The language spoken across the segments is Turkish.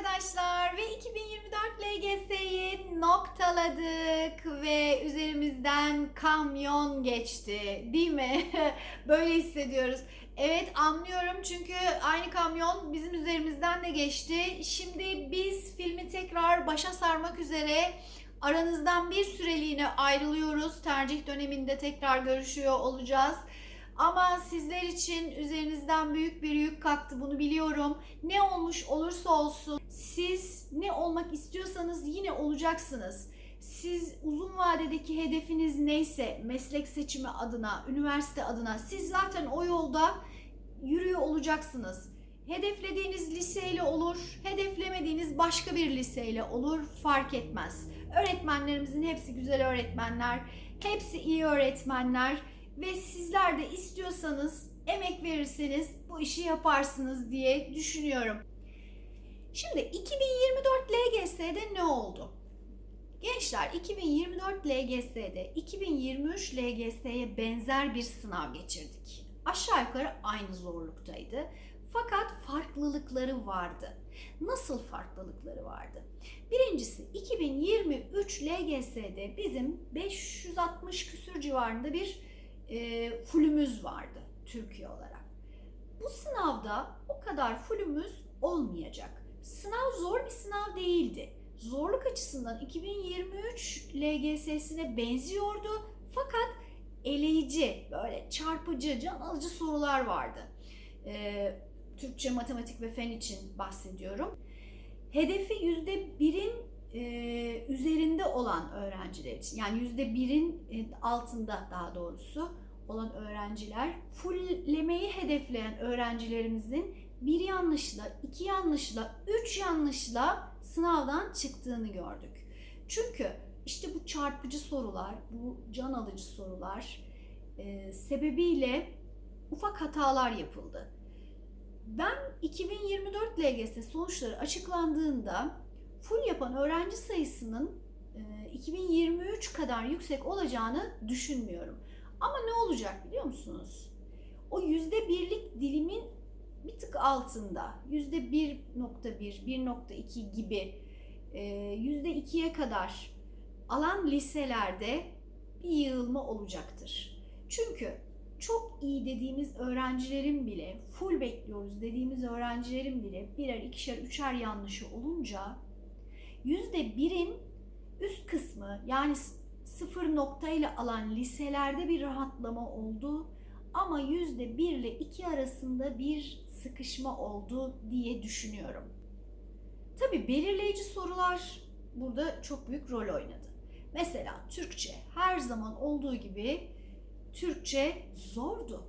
arkadaşlar ve 2024 LGS'yi noktaladık ve üzerimizden kamyon geçti değil mi? Böyle hissediyoruz. Evet anlıyorum çünkü aynı kamyon bizim üzerimizden de geçti. Şimdi biz filmi tekrar başa sarmak üzere aranızdan bir süreliğine ayrılıyoruz. Tercih döneminde tekrar görüşüyor olacağız. Ama sizler için üzerinizden büyük bir yük kalktı bunu biliyorum. Ne olmuş olursa olsun siz ne olmak istiyorsanız yine olacaksınız. Siz uzun vadedeki hedefiniz neyse meslek seçimi adına, üniversite adına siz zaten o yolda yürüyor olacaksınız. Hedeflediğiniz liseyle olur, hedeflemediğiniz başka bir liseyle olur fark etmez. Öğretmenlerimizin hepsi güzel öğretmenler, hepsi iyi öğretmenler ve sizler de istiyorsanız, emek verirseniz bu işi yaparsınız diye düşünüyorum. Şimdi 2024 LGS'de ne oldu? Gençler 2024 LGS'de 2023 LGS'ye benzer bir sınav geçirdik. Aşağı yukarı aynı zorluktaydı. Fakat farklılıkları vardı. Nasıl farklılıkları vardı? Birincisi 2023 LGS'de bizim 560 küsür civarında bir e, fullümüz vardı Türkiye olarak. Bu sınavda o kadar fullümüz olmayacak. Sınav zor bir sınav değildi. Zorluk açısından 2023 LGS'sine benziyordu fakat eleyici, böyle çarpıcı, can alıcı sorular vardı. Ee, Türkçe, matematik ve fen için bahsediyorum. Hedefi %1'in e, üzerinde olan öğrenciler için yani %1'in e, altında daha doğrusu olan öğrenciler fulllemeyi hedefleyen öğrencilerimizin bir yanlışla, iki yanlışla, üç yanlışla sınavdan çıktığını gördük. Çünkü işte bu çarpıcı sorular, bu can alıcı sorular e, sebebiyle ufak hatalar yapıldı. Ben 2024 LGS sonuçları açıklandığında full yapan öğrenci sayısının e, 2023 kadar yüksek olacağını düşünmüyorum. Ama ne olacak biliyor musunuz? O yüzde birlik dilimin bir tık altında, yüzde 1.1, 1.2 gibi e, yüzde 2'ye kadar alan liselerde bir yığılma olacaktır. Çünkü çok iyi dediğimiz öğrencilerin bile, full bekliyoruz dediğimiz öğrencilerin bile birer, ikişer, üçer yanlışı olunca yüzde birin üst kısmı yani sıfır noktayla alan liselerde bir rahatlama oldu ama yüzde bir ile iki arasında bir sıkışma oldu diye düşünüyorum. Tabi belirleyici sorular burada çok büyük rol oynadı. Mesela Türkçe her zaman olduğu gibi Türkçe zordu.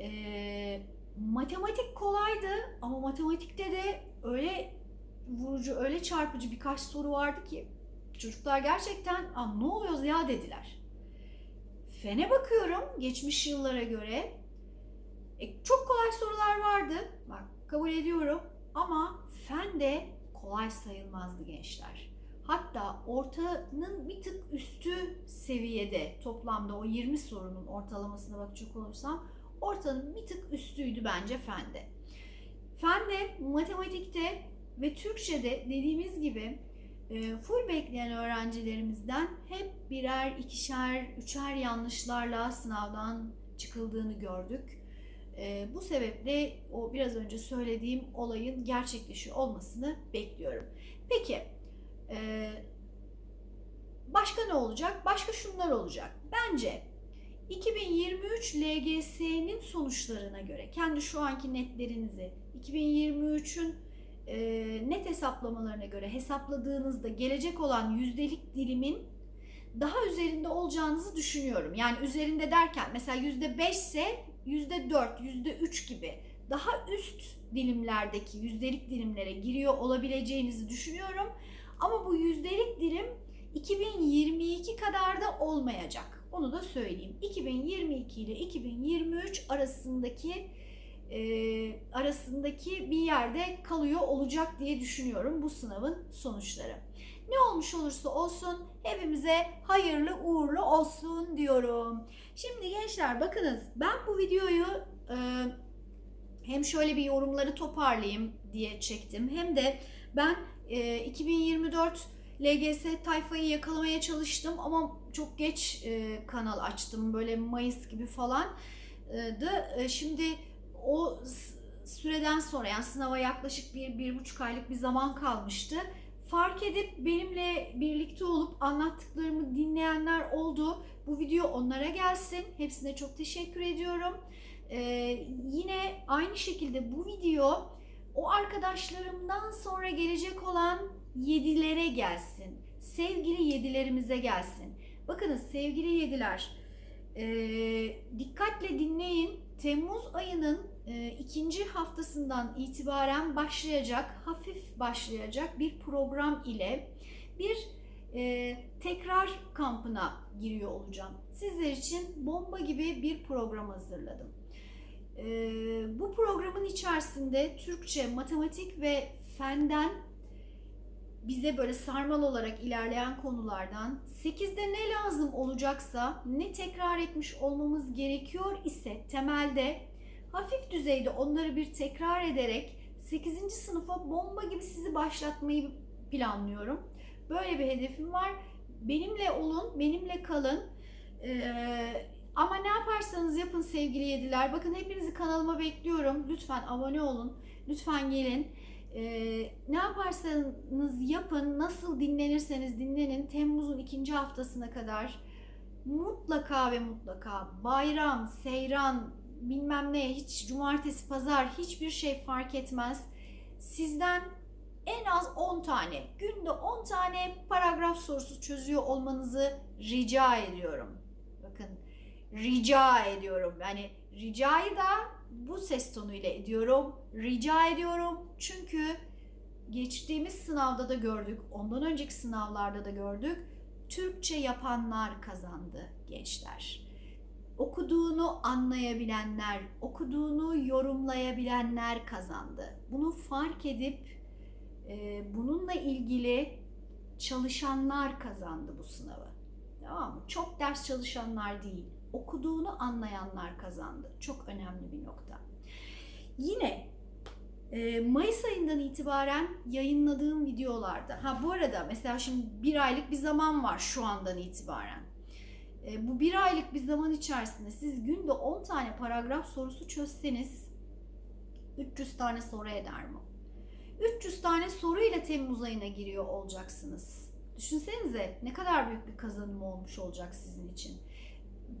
Ee, matematik kolaydı ama matematikte de öyle vurucu, öyle çarpıcı birkaç soru vardı ki çocuklar gerçekten Aa, ne oluyoruz ya dediler. Fene bakıyorum geçmiş yıllara göre. E, çok kolay sorular vardı. Bak kabul ediyorum ama fen de kolay sayılmazdı gençler. Hatta ortanın bir tık üstü seviyede toplamda o 20 sorunun ortalamasına bakacak olursam ortanın bir tık üstüydü bence fende. Fende, matematikte ve Türkçe'de dediğimiz gibi e, full bekleyen öğrencilerimizden hep birer, ikişer, üçer yanlışlarla sınavdan çıkıldığını gördük. E, bu sebeple o biraz önce söylediğim olayın gerçekleşiyor olmasını bekliyorum. Peki e, başka ne olacak? Başka şunlar olacak. Bence 2023 LGS'nin sonuçlarına göre kendi şu anki netlerinizi 2023'ün e, net hesaplamalarına göre hesapladığınızda gelecek olan yüzdelik dilimin daha üzerinde olacağınızı düşünüyorum. Yani üzerinde derken mesela yüzde 5 ise yüzde 4, yüzde 3 gibi daha üst dilimlerdeki yüzdelik dilimlere giriyor olabileceğinizi düşünüyorum. Ama bu yüzdelik dilim 2022 kadar da olmayacak. Onu da söyleyeyim. 2022 ile 2023 arasındaki e, arasındaki bir yerde kalıyor olacak diye düşünüyorum bu sınavın sonuçları. Ne olmuş olursa olsun hepimize hayırlı uğurlu olsun diyorum. Şimdi gençler bakınız ben bu videoyu e, hem şöyle bir yorumları toparlayayım diye çektim hem de Ben e, 2024 LGS tayfayı yakalamaya çalıştım ama çok geç e, kanal açtım. Böyle Mayıs gibi falan e, da e, şimdi o süreden sonra yani sınava yaklaşık bir, bir buçuk aylık bir zaman kalmıştı. Fark edip benimle birlikte olup anlattıklarımı dinleyenler oldu. Bu video onlara gelsin. Hepsine çok teşekkür ediyorum. Ee, yine aynı şekilde bu video o arkadaşlarımdan sonra gelecek olan yedilere gelsin. Sevgili yedilerimize gelsin. Bakınız sevgili yediler, e, dikkatle dinleyin. Temmuz ayının e, ikinci haftasından itibaren başlayacak, hafif başlayacak bir program ile bir e, tekrar kampına giriyor olacağım. Sizler için bomba gibi bir program hazırladım. E, bu programın içerisinde Türkçe, matematik ve fenden bize böyle sarmal olarak ilerleyen konulardan 8'de ne lazım olacaksa ne tekrar etmiş olmamız gerekiyor ise temelde hafif düzeyde onları bir tekrar ederek 8. sınıfa bomba gibi sizi başlatmayı planlıyorum. Böyle bir hedefim var. Benimle olun, benimle kalın. Ee, ama ne yaparsanız yapın sevgili yediler. Bakın hepinizi kanalıma bekliyorum. Lütfen abone olun. Lütfen gelin. Ee, ne yaparsanız yapın, nasıl dinlenirseniz dinlenin. Temmuz'un ikinci haftasına kadar mutlaka ve mutlaka bayram, seyran, bilmem ne, hiç cumartesi, pazar hiçbir şey fark etmez. Sizden en az 10 tane, günde 10 tane paragraf sorusu çözüyor olmanızı rica ediyorum. Bakın rica ediyorum. Yani ricayı da bu ses tonuyla ediyorum. Rica ediyorum. Çünkü geçtiğimiz sınavda da gördük. Ondan önceki sınavlarda da gördük. Türkçe yapanlar kazandı gençler. Okuduğunu anlayabilenler, okuduğunu yorumlayabilenler kazandı. Bunu fark edip e, bununla ilgili çalışanlar kazandı bu sınavı. Tamam mı? Çok ders çalışanlar değil, okuduğunu anlayanlar kazandı. Çok önemli bir nokta. Yine e, Mayıs ayından itibaren yayınladığım videolarda, ha bu arada mesela şimdi bir aylık bir zaman var şu andan itibaren. E, bu bir aylık bir zaman içerisinde siz günde 10 tane paragraf sorusu çözseniz 300 tane soru eder mi? 300 tane soruyla Temmuz ayına giriyor olacaksınız. Düşünsenize ne kadar büyük bir kazanım olmuş olacak sizin için.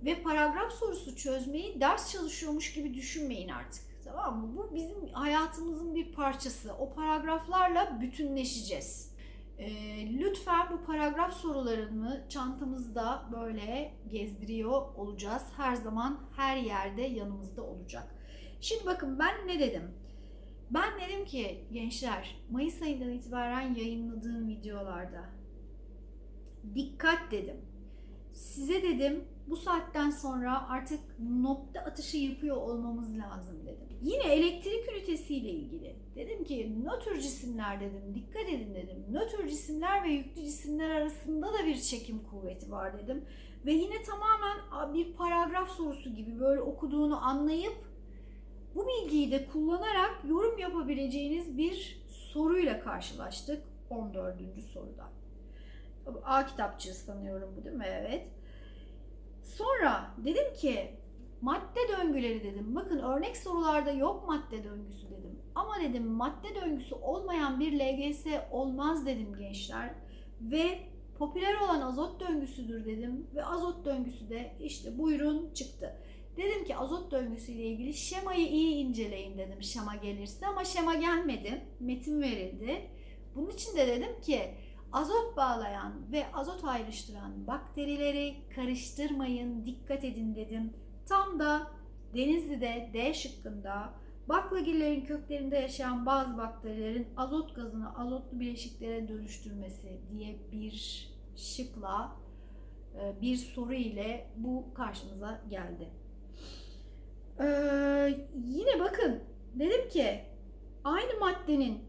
Ve paragraf sorusu çözmeyi ders çalışıyormuş gibi düşünmeyin artık. Tamam mı? Bu bizim hayatımızın bir parçası. O paragraflarla bütünleşeceğiz. Ee, lütfen bu paragraf sorularını çantamızda böyle gezdiriyor olacağız. Her zaman her yerde yanımızda olacak. Şimdi bakın ben ne dedim? Ben dedim ki gençler Mayıs ayından itibaren yayınladığım videolarda dikkat dedim. Size dedim bu saatten sonra artık nokta atışı yapıyor olmamız lazım dedim. Yine elektrik ünitesiyle ilgili dedim ki nötr cisimler dedim dikkat edin dedim. Nötr cisimler ve yüklü cisimler arasında da bir çekim kuvveti var dedim. Ve yine tamamen bir paragraf sorusu gibi böyle okuduğunu anlayıp bu bilgiyi de kullanarak yorum yapabileceğiniz bir soruyla karşılaştık 14. soruda. A kitapçığı sanıyorum bu değil mi? Evet. Sonra dedim ki madde döngüleri dedim. Bakın örnek sorularda yok madde döngüsü dedim. Ama dedim madde döngüsü olmayan bir LGS olmaz dedim gençler. Ve popüler olan azot döngüsüdür dedim. Ve azot döngüsü de işte buyurun çıktı. Dedim ki azot döngüsüyle ilgili şemayı iyi inceleyin dedim şema gelirse ama şema gelmedi. Metin verildi. Bunun için de dedim ki azot bağlayan ve azot ayrıştıran bakterileri karıştırmayın, dikkat edin dedim. Tam da Denizli'de D şıkkında baklagillerin köklerinde yaşayan bazı bakterilerin azot gazını azotlu bileşiklere dönüştürmesi diye bir şıkla bir soru ile bu karşımıza geldi. Ee, yine bakın dedim ki aynı maddenin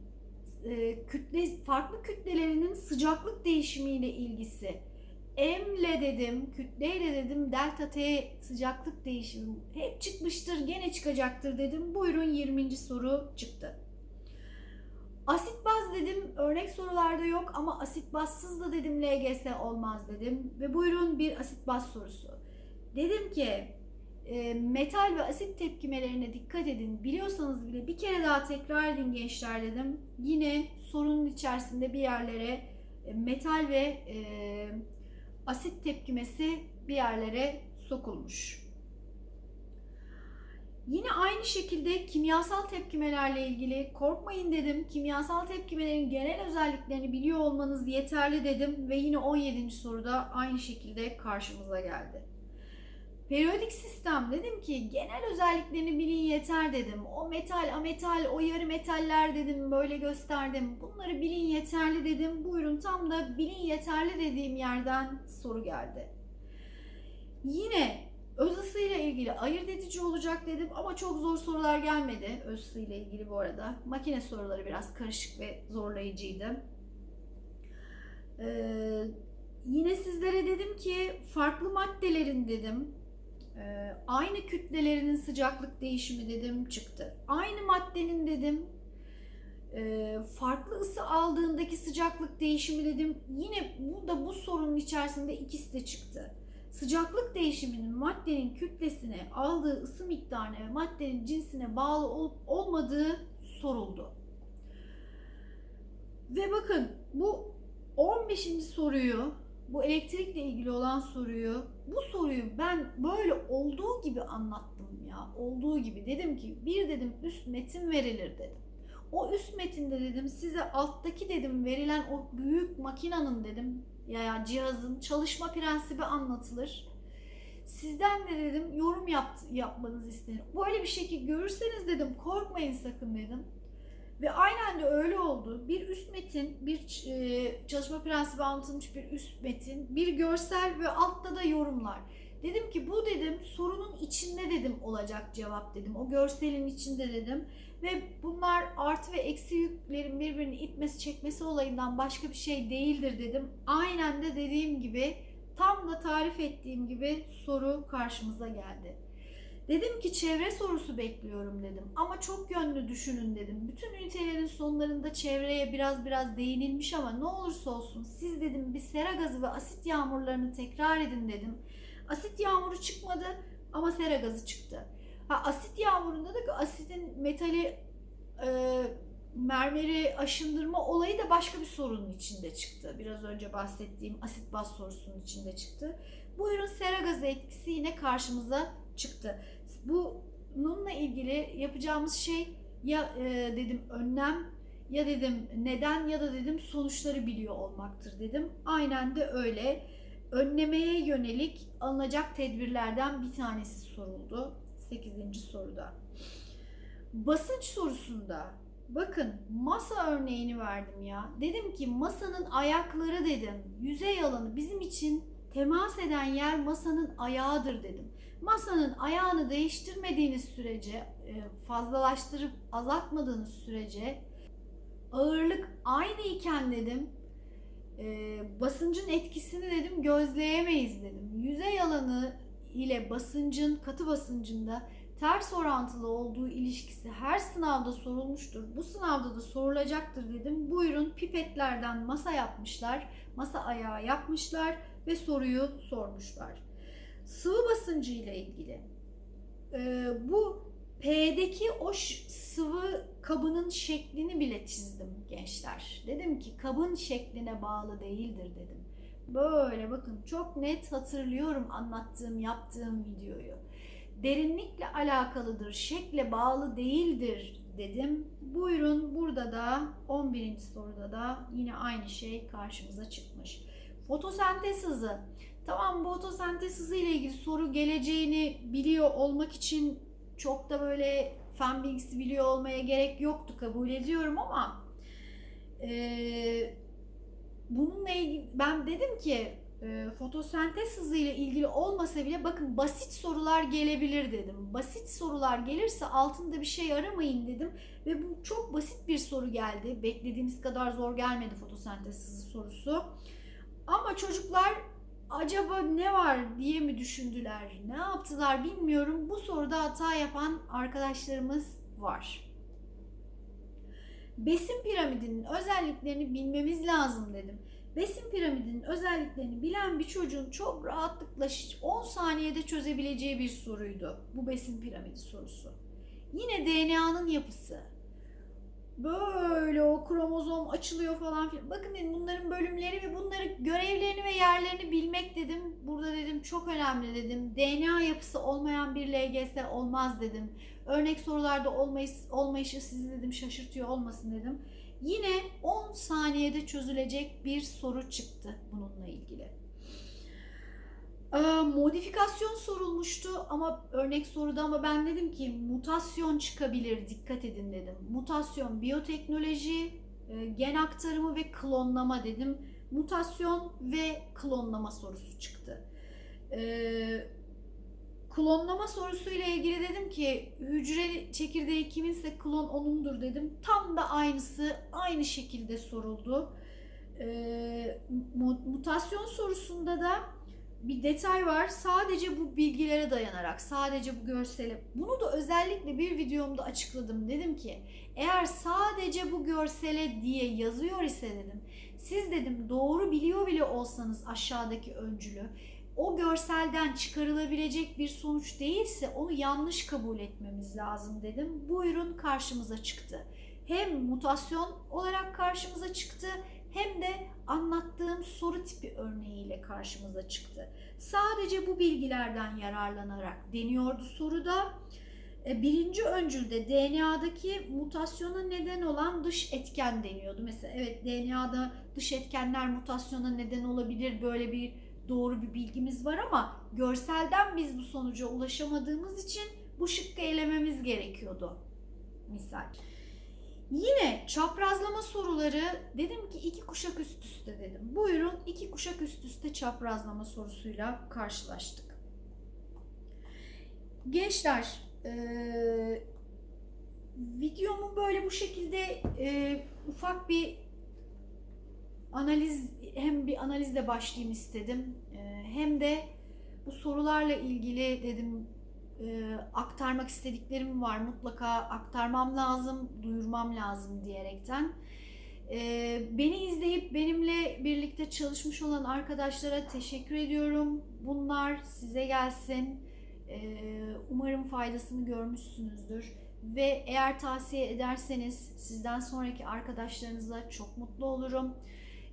e, kütle farklı kütlelerinin sıcaklık değişimiyle ilgisi. M'le dedim, kütleyle dedim, delta T sıcaklık değişimi hep çıkmıştır, gene çıkacaktır dedim. Buyurun 20. soru çıktı. Asit baz dedim örnek sorularda yok ama asit bazsız da dedim LGS olmaz dedim. Ve buyurun bir asit baz sorusu. Dedim ki e, metal ve asit tepkimelerine dikkat edin. Biliyorsanız bile bir kere daha tekrar edin gençler dedim. Yine sorunun içerisinde bir yerlere e, metal ve e, asit tepkimesi bir yerlere sokulmuş. Yine aynı şekilde kimyasal tepkimelerle ilgili korkmayın dedim. Kimyasal tepkimelerin genel özelliklerini biliyor olmanız yeterli dedim ve yine 17. soruda aynı şekilde karşımıza geldi. Periyodik sistem dedim ki genel özelliklerini bilin yeter dedim. O metal, ametal, o yarı metaller dedim böyle gösterdim. Bunları bilin yeterli dedim. Buyurun tam da bilin yeterli dediğim yerden soru geldi. Yine öz ısıyla ilgili ayırt edici olacak dedim ama çok zor sorular gelmedi öz ısıyla ilgili bu arada. Makine soruları biraz karışık ve zorlayıcıydı. Ee, yine sizlere dedim ki farklı maddelerin dedim ee, aynı kütlelerinin sıcaklık değişimi dedim çıktı. Aynı maddenin dedim e, farklı ısı aldığındaki sıcaklık değişimi dedim. Yine bu da bu sorunun içerisinde ikisi de çıktı. Sıcaklık değişiminin maddenin kütlesine, aldığı ısı miktarına ve maddenin cinsine bağlı olup olmadığı soruldu. Ve bakın bu 15. soruyu bu elektrikle ilgili olan soruyu, bu soruyu ben böyle olduğu gibi anlattım ya. Olduğu gibi dedim ki bir dedim üst metin verilir dedim. O üst metinde dedim size alttaki dedim verilen o büyük makinanın dedim ya yani cihazın çalışma prensibi anlatılır. Sizden de dedim yorum yap, yapmanızı isterim. Böyle bir şekil görürseniz dedim korkmayın sakın dedim. Ve aynen de öyle oldu. Bir üst metin, bir e, çalışma prensibi anlatılmış bir üst metin, bir görsel ve altta da yorumlar. Dedim ki bu dedim sorunun içinde dedim olacak cevap dedim. O görselin içinde dedim. Ve bunlar artı ve eksi yüklerin birbirini itmesi çekmesi olayından başka bir şey değildir dedim. Aynen de dediğim gibi tam da tarif ettiğim gibi soru karşımıza geldi. Dedim ki çevre sorusu bekliyorum dedim. Ama çok yönlü düşünün dedim. Bütün ünitelerin sonlarında çevreye biraz biraz değinilmiş ama ne olursa olsun siz dedim bir sera gazı ve asit yağmurlarını tekrar edin dedim. Asit yağmuru çıkmadı ama sera gazı çıktı. Ha, asit yağmurunda da asitin metali e, mermeri aşındırma olayı da başka bir sorunun içinde çıktı. Biraz önce bahsettiğim asit baz sorusunun içinde çıktı. Buyurun sera gazı etkisi yine karşımıza çıktı. Bununla ilgili yapacağımız şey ya e, dedim önlem ya dedim neden ya da dedim sonuçları biliyor olmaktır dedim. Aynen de öyle. Önlemeye yönelik alınacak tedbirlerden bir tanesi soruldu. 8. soruda. Basınç sorusunda bakın masa örneğini verdim ya. Dedim ki masanın ayakları dedim. Yüzey alanı bizim için temas eden yer masanın ayağıdır dedim. Masanın ayağını değiştirmediğiniz sürece, e, fazlalaştırıp azaltmadığınız sürece ağırlık aynı iken dedim e, basıncın etkisini dedim gözleyemeyiz dedim. Yüzey alanı ile basıncın katı basıncında ters orantılı olduğu ilişkisi her sınavda sorulmuştur. Bu sınavda da sorulacaktır dedim. Buyurun pipetlerden masa yapmışlar. Masa ayağı yapmışlar ve soruyu sormuşlar sıvı basıncı ile ilgili. Ee, bu P'deki o sıvı kabının şeklini bile çizdim gençler. Dedim ki kabın şekline bağlı değildir dedim. Böyle bakın çok net hatırlıyorum anlattığım, yaptığım videoyu. Derinlikle alakalıdır, şekle bağlı değildir dedim. Buyurun burada da 11. soruda da yine aynı şey karşımıza çıkmış. Fotosentez hızı. Tamam bu fotosentez hızı ile ilgili soru geleceğini biliyor olmak için çok da böyle fen bilgisi biliyor olmaya gerek yoktu kabul ediyorum ama e, bununla ilgili ben dedim ki e, fotosentez hızı ile ilgili olmasa bile bakın basit sorular gelebilir dedim. Basit sorular gelirse altında bir şey aramayın dedim ve bu çok basit bir soru geldi. Beklediğimiz kadar zor gelmedi fotosentez hızı sorusu. Ama çocuklar acaba ne var diye mi düşündüler, ne yaptılar bilmiyorum. Bu soruda hata yapan arkadaşlarımız var. Besin piramidinin özelliklerini bilmemiz lazım dedim. Besin piramidinin özelliklerini bilen bir çocuğun çok rahatlıkla 10 saniyede çözebileceği bir soruydu bu besin piramidi sorusu. Yine DNA'nın yapısı. Böyle o kromozom açılıyor falan filan. Bakın dedim bunların bölümleri ve bunları görevlerini ve yerlerini bilmek dedim. Burada dedim çok önemli dedim. DNA yapısı olmayan bir LGS olmaz dedim. Örnek sorularda olmayış, olmayışı sizi dedim şaşırtıyor olmasın dedim. Yine 10 saniyede çözülecek bir soru çıktı bununla ilgili. Ee, modifikasyon sorulmuştu ama örnek soruda ama ben dedim ki mutasyon çıkabilir dikkat edin dedim. Mutasyon biyoteknoloji, e, gen aktarımı ve klonlama dedim. Mutasyon ve klonlama sorusu çıktı. Ee, klonlama sorusuyla ilgili dedim ki hücre çekirdeği kiminse klon onundur dedim. Tam da aynısı aynı şekilde soruldu. Ee, mutasyon sorusunda da bir detay var. Sadece bu bilgilere dayanarak, sadece bu görsele. Bunu da özellikle bir videomda açıkladım. Dedim ki eğer sadece bu görsele diye yazıyor ise dedim. Siz dedim doğru biliyor bile olsanız aşağıdaki öncülü o görselden çıkarılabilecek bir sonuç değilse onu yanlış kabul etmemiz lazım dedim. Bu ürün karşımıza çıktı. Hem mutasyon olarak karşımıza çıktı hem de anlattığım soru tipi örneğiyle karşımıza çıktı. Sadece bu bilgilerden yararlanarak deniyordu soruda. E, birinci öncülde DNA'daki mutasyona neden olan dış etken deniyordu. Mesela evet DNA'da dış etkenler mutasyona neden olabilir böyle bir doğru bir bilgimiz var ama görselden biz bu sonuca ulaşamadığımız için bu şıkkı elememiz gerekiyordu. Misal. Yine çaprazlama soruları dedim ki iki kuşak üst üste dedim. Buyurun iki kuşak üst üste çaprazlama sorusuyla karşılaştık. Gençler e, videomu böyle bu şekilde e, ufak bir analiz hem bir analizle başlayayım istedim. E, hem de bu sorularla ilgili dedim e, aktarmak istediklerim var. Mutlaka aktarmam lazım, duyurmam lazım diyerekten. E, beni izleyip benimle birlikte çalışmış olan arkadaşlara teşekkür ediyorum. Bunlar size gelsin. E, umarım faydasını görmüşsünüzdür. Ve eğer tavsiye ederseniz sizden sonraki arkadaşlarınızla çok mutlu olurum.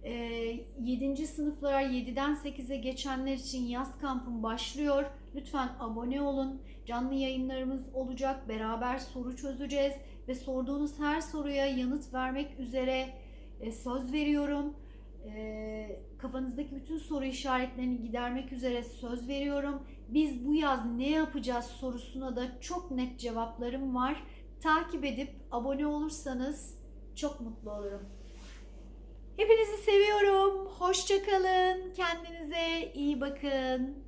7. sınıflara 7'den 8'e geçenler için yaz kampım başlıyor. Lütfen abone olun. Canlı yayınlarımız olacak. Beraber soru çözeceğiz ve sorduğunuz her soruya yanıt vermek üzere e, söz veriyorum. E, kafanızdaki bütün soru işaretlerini gidermek üzere söz veriyorum. Biz bu yaz ne yapacağız sorusuna da çok net cevaplarım var. Takip edip abone olursanız çok mutlu olurum. Hepinizi seviyorum. Hoşçakalın. Kendinize iyi bakın.